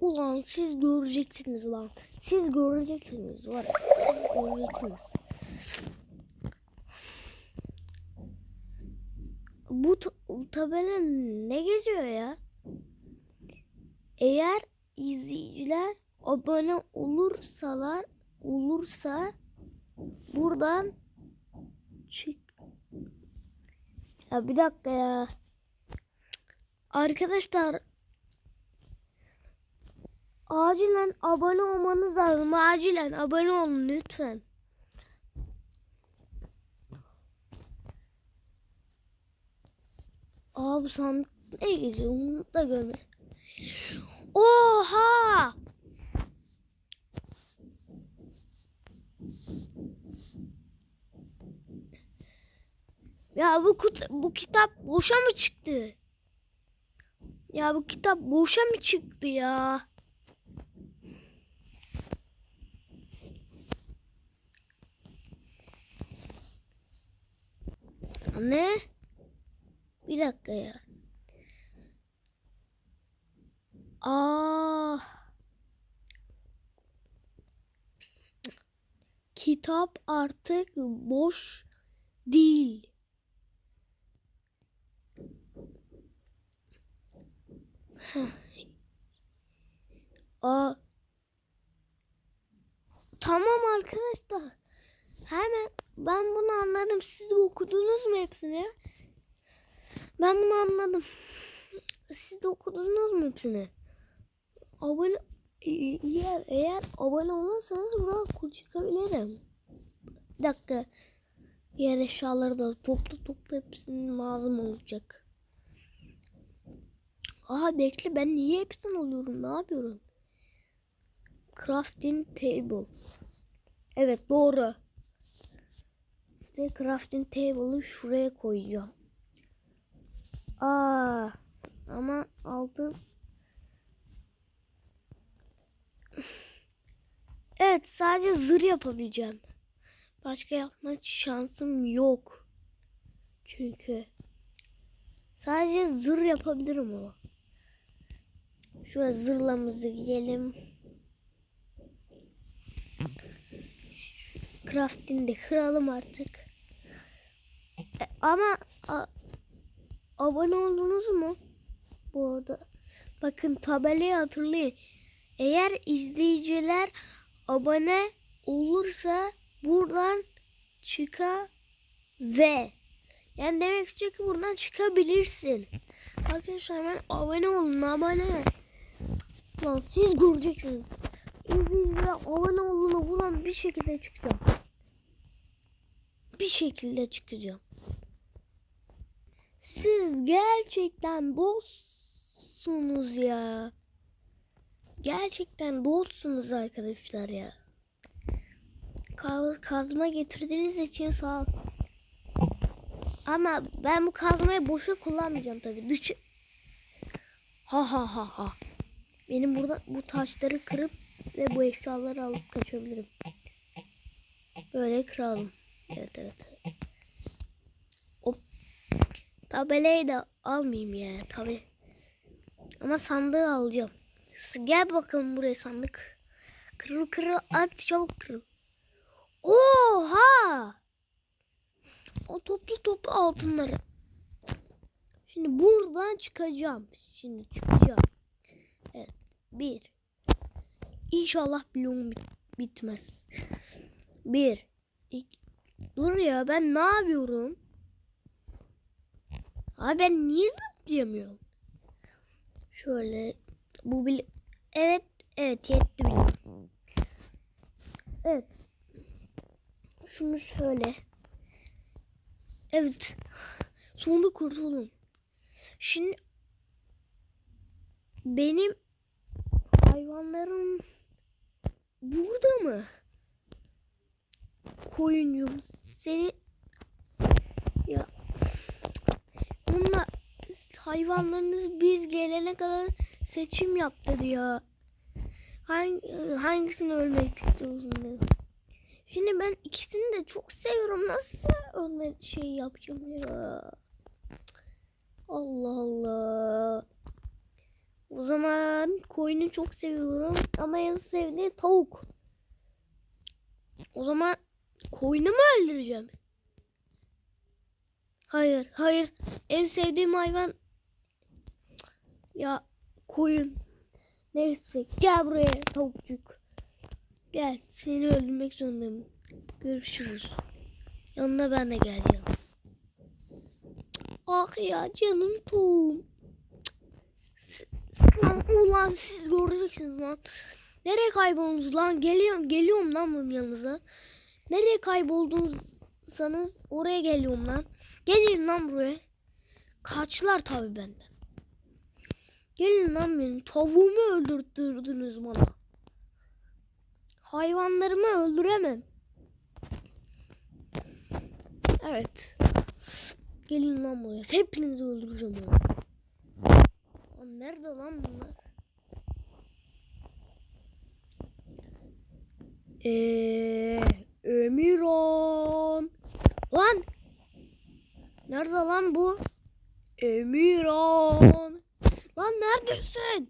Ulan siz göreceksiniz lan. Siz göreceksiniz var. Siz göreceksiniz. Bu bu tabela ne geziyor ya? Eğer izleyiciler abone olursalar olursa buradan çık. Ya bir dakika ya. Arkadaşlar acilen abone olmanız lazım. Acilen abone olun lütfen. Aa bu sandık ne geziyor? Bunu da görmedim. Oha! Ya bu kut- bu kitap boşa mı çıktı? Ya bu kitap boşa mı çıktı ya? Ne? Bir dakika ya. Aa. Kitap artık boş değil. Aa. Tamam arkadaşlar. Hemen ben bunu anladım. Siz de okudunuz mu hepsini? Ben bunu anladım. Siz de okudunuz mu hepsini? Abone eğer, eğer abone olursanız buradan kul çıkabilirim. Bir dakika. Diğer eşyaları da topla topla hepsinin lazım olacak. Aha bekle ben niye hepsinden alıyorum? Ne yapıyorum? Crafting table. Evet doğru. Ve crafting table'ı şuraya koyacağım. Aa, ama altın. Evet sadece zırh yapabileceğim. Başka yapma şansım yok. Çünkü sadece zırh yapabilirim ama. Şöyle zırhlamızı giyelim. Crafting'i de kıralım artık. E, ama a, abone oldunuz mu? Bu arada bakın tabelayı hatırlayın. Eğer izleyiciler abone olursa buradan çıka ve yani demek istiyor ki buradan çıkabilirsin. Arkadaşlar hemen abone olun abone. Lan siz göreceksiniz. İzleyiciler abone olduğunu buradan bir şekilde çıkacağım. Bir şekilde çıkacağım. Siz gerçekten dostsunuz ya. Gerçekten dostsunuz arkadaşlar ya. Ka- kazma getirdiğiniz için sağ ol. Ama ben bu kazmayı boşa kullanmayacağım tabii. Dışı... Ha ha ha ha. Benim burada bu taşları kırıp ve bu eşyaları alıp kaçabilirim. Böyle kıralım. Evet evet. evet. Hop. Tabelayı da almayayım ya tabi. Ama sandığı alacağım. Gel bakalım buraya sandık. Kırıl kırıl at çabuk kırıl. Oha! O toplu toplu altınları. Şimdi buradan çıkacağım. Şimdi çıkacağım. Evet. Bir. İnşallah bloğum bit- bitmez. Bir. iki. Dur ya ben ne yapıyorum? Abi ben niye zıplayamıyorum? Şöyle bu bile evet evet yetti bile. Evet. Şunu şöyle. Evet. Sonunda kurtuldum. Şimdi benim hayvanlarım burada mı? Koyuncum seni ya bunlar hayvanlarınız biz gelene kadar seçim yap dedi ya. Hangi, hangisini ölmek istiyorsun dedi. Şimdi ben ikisini de çok seviyorum. Nasıl ölme şey yapacağım ya? Allah Allah. O zaman koyunu çok seviyorum ama en sevdiğim tavuk. O zaman koyunu mu öldüreceğim? Hayır, hayır. En sevdiğim hayvan ya koyun. Neyse gel buraya tavukçuk. Gel seni öldürmek zorundayım. Görüşürüz. Yanına ben de geleceğim. Ah ya canım. S- Lan ulan siz göreceksiniz lan. Nereye kayboldunuz lan? Geliyorum, geliyorum lan bunun yanınıza. Nereye kayboldunuzsanız oraya geliyorum lan. Gelin lan buraya. Kaçlar tabi benden. Gelin lan benim tavuğumu öldürttürdünüz bana. Hayvanlarımı öldüremem. Evet. Gelin lan buraya. Hepinizi öldüreceğim ya. Lan nerede lan bunlar? Eee Emirhan. Lan. Nerede lan bu? Emirhan. Lan neredesin?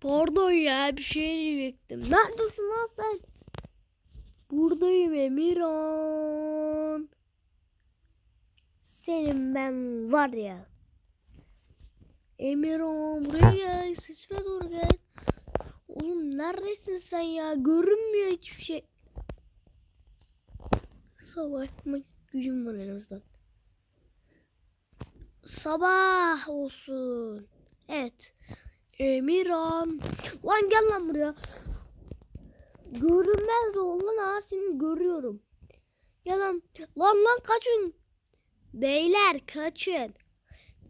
Pardon ya bir şey diyecektim. Neredesin lan sen? Buradayım Emirhan. Senin ben var ya. Emirhan buraya gel. Sesime doğru gel. Oğlum neredesin sen ya? Görünmüyor hiçbir şey. Savaşma gücüm var en azından. Sabah olsun. Evet. Emirhan. Lan gel lan buraya. Görünmez de oğlum ha seni görüyorum. Gel lan. Lan lan kaçın. Beyler kaçın.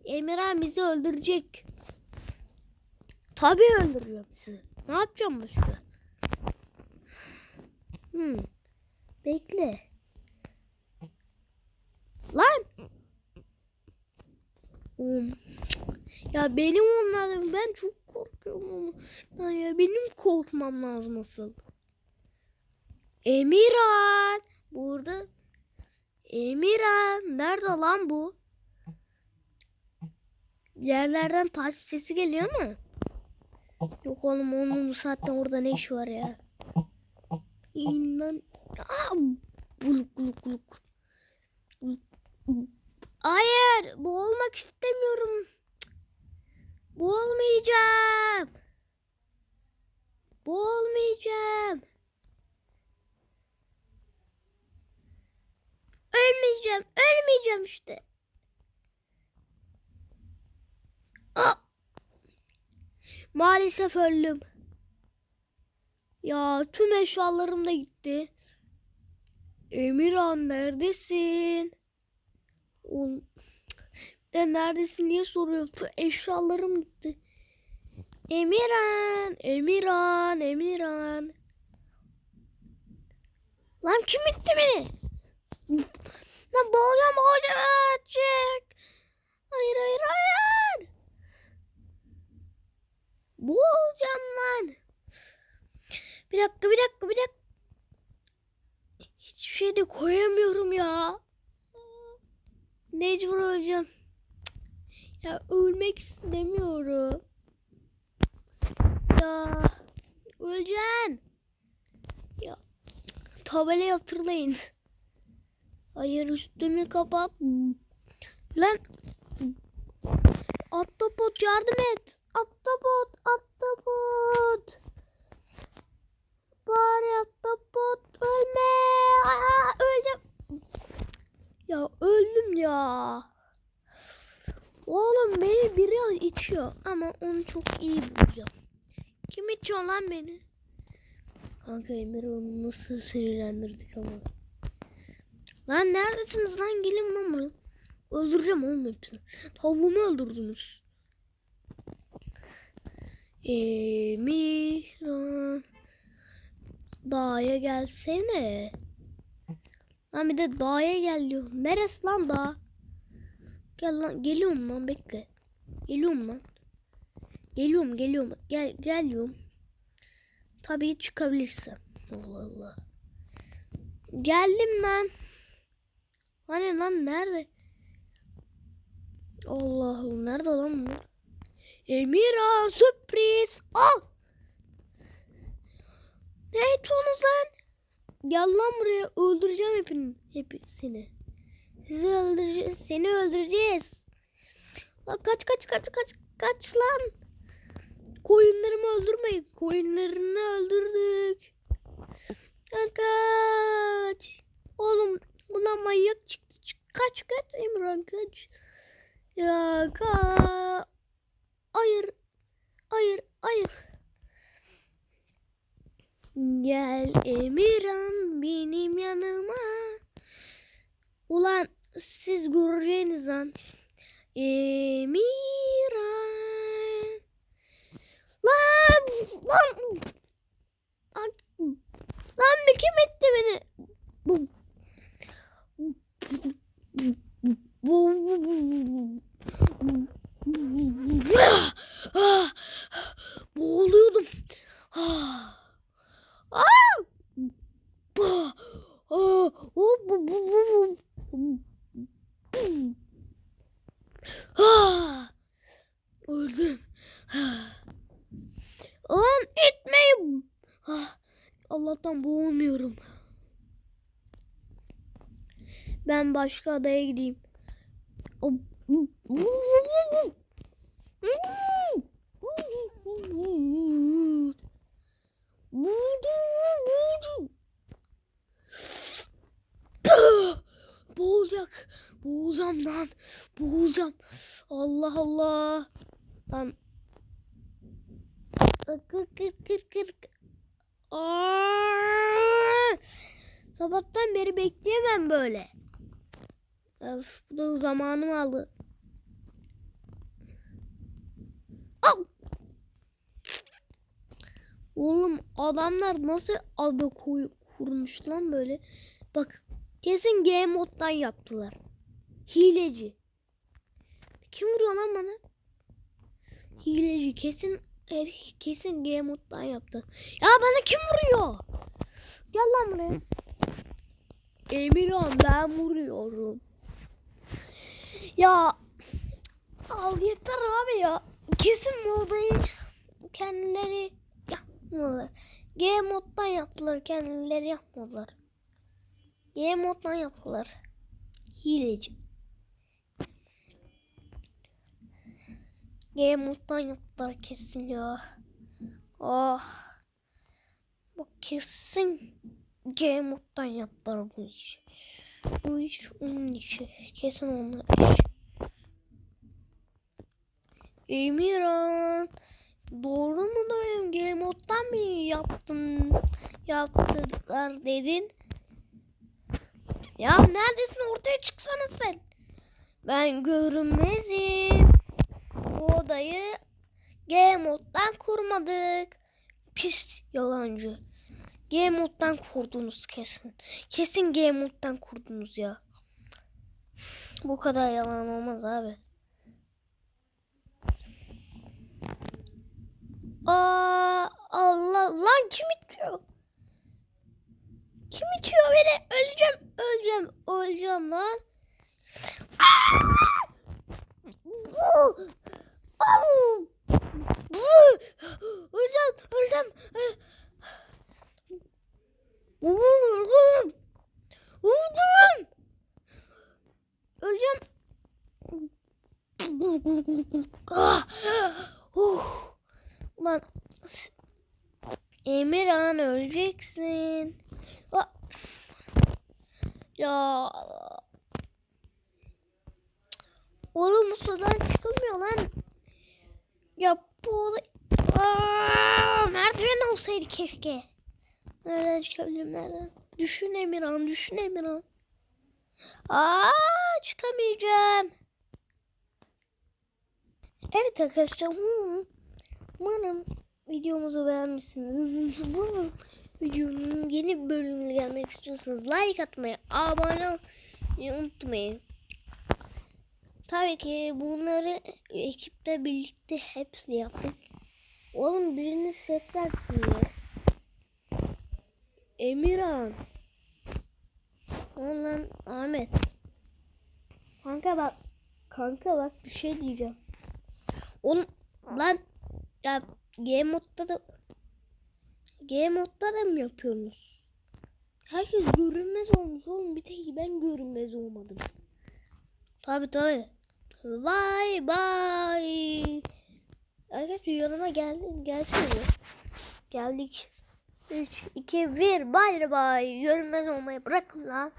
Emirhan bizi öldürecek. Tabii öldürüyor bizi. Ne yapacağım başka? Hmm. Bekle. Lan. Ya benim onlardan ben çok korkuyorum ama. Ya benim korkmam lazım asıl. Emirhan. Burada. Emirhan. Nerede lan bu? Yerlerden taş sesi geliyor ama. Yok oğlum onun bu saatten orada ne işi var ya? İnan. Aa, buluk buluk buluk. Hayır, bu olmak istemiyorum. Bu olmayacağım. Ölmeyeceğim, ölmeyeceğim işte. Aa, maalesef öldüm. Ya tüm eşyalarım da gitti. Emirhan neredesin? Oğlum, de neredesin diye soruyor. Tüm eşyalarım gitti. Emirhan, Emirhan, Emirhan. Lan kim itti beni? Lan boğulacağım, boğulacağım. Çık. Hayır, hayır, hayır. Boğulacağım lan. Bir dakika, bir dakika, bir dakika. Hiçbir şey de koyamıyorum ya. Mecbur öleceğim. Ya ölmek istemiyorum. Ya öleceğim. Ya tabela hatırlayın. Hayır üstümü kapat. Lan Ahtapot yardım et. Ahtapot, ahtapot. Bari ahtapot ölme. Aa, öleceğim. Ya. Oğlum beni biri içiyor ama onu çok iyi bulacağım. Kim içiyor lan beni? Kanka Emir onu nasıl sinirlendirdik ama. Lan neredesiniz lan gelin lan buraya. Öldüreceğim oğlum hepsini. Tavuğumu öldürdünüz. Emirhan. Dağa gelsene. Lan bir de dağa gel diyor. Neresi lan dağ? Gel lan geliyorum lan bekle. Geliyorum lan. Geliyorum geliyorum. Gel geliyorum. Tabii çıkabilirsin. Allah Allah. Geldim lan. Hani lan nerede? Allah Allah nerede lan bu? Emirhan sürpriz. Al. Ne yapıyorsunuz lan? Gel lan buraya öldüreceğim hepini, hepsini. Sizi öldüreceğiz. Seni öldüreceğiz. Lan kaç kaç kaç kaç kaç lan. Koyunlarımı öldürmeyin. Koyunlarını öldürdük. Lan kaç. Oğlum buna manyak çıktı. Çık- Kaç kaç Emran kaç. Ya ka. Hayır. Hayır. Hayır. Gel Emirhan benim yanıma. Ulan siz göreceğiniz lan. Emirhan. Lan lan. Lan, bir kim etti beni? Bu. Bu. Ah, Boğuluyordum. Ah. Ah. Ah. Ah. Oh, bu, bu, bu, bu. Ah. Öldüm. Ah. Lan etmeyin. Ah. Allah'tan boğulmuyorum. Ben başka adaya gideyim. Boğulacak. Boğulacağım lan. Boğulacağım. Allah Allah. Lan. Kır kır kır kır. Aa! Sabahtan beri bekleyemem böyle. Öf, bu da zamanımı aldı. Au! Oğlum adamlar nasıl koy, kurmuş lan böyle. Bak kesin game moddan yaptılar. Hileci. Kim vuruyor lan bana? Hileci kesin e, kesin game moddan yaptı. Ya bana kim vuruyor? Gel lan buraya. Emirhan ben vuruyorum. Ya al yeter abi ya. Kesin bu odayı kendileri yapmadılar. G moddan yaptılar kendileri yapmadılar. G moddan yaptılar. Hileci. G moddan yaptılar kesin ya. Ah. Bu kesin G moddan yaptılar bu işi. Bu iş onun işi. Kesin onlar işi. Emirhan. Doğru mu diyorum? G moddan mı yaptın? Yaptılar dedin. Ya neredesin? Ortaya çıksana sen. Ben görünmezim. Bu odayı G moddan kurmadık. Pis yalancı. G moddan kurdunuz kesin. Kesin G moddan kurdunuz ya. Bu kadar yalan olmaz abi. Aa, Allah lan kim itiyor? Kim itiyor beni? Öleceğim, öleceğim, öleceğim lan. Bu! Au! Bu! Öleceğim, öleceğim. Vurdum. Vurdum. Öleceğim. Ah. Uh. Ulan. Emirhan öleceksin. Ah. Ya. Oğlum bu sudan çıkılmıyor lan. Ya bu Aa, merdiven olsaydı keşke. Nereden çıkabilirim nereden? Düşün Emirhan, düşün Emirhan. Aa, çıkamayacağım. Evet arkadaşlar, umarım videomuzu beğenmişsiniz. Bu videonun yeni bölümüne gelmek istiyorsanız like atmayı, abone olmayı unutmayın. Tabii ki bunları ekiple birlikte hepsini yaptık. Oğlum birinin sesler duyuyor. Emirhan. Lan Ahmet. Kanka bak. Kanka bak bir şey diyeceğim. Oğlum Lan ya game modda da game modda da mı yapıyorsunuz? Herkes görünmez olmuş oğlum. Bir tek ben görünmez olmadım. Tabi tabi. Vay vay. Arkadaşlar yanıma geldin. Gelsene. Geldik. 3, 2, 1. Bay bay. Görünmez olmayı bırakın lan.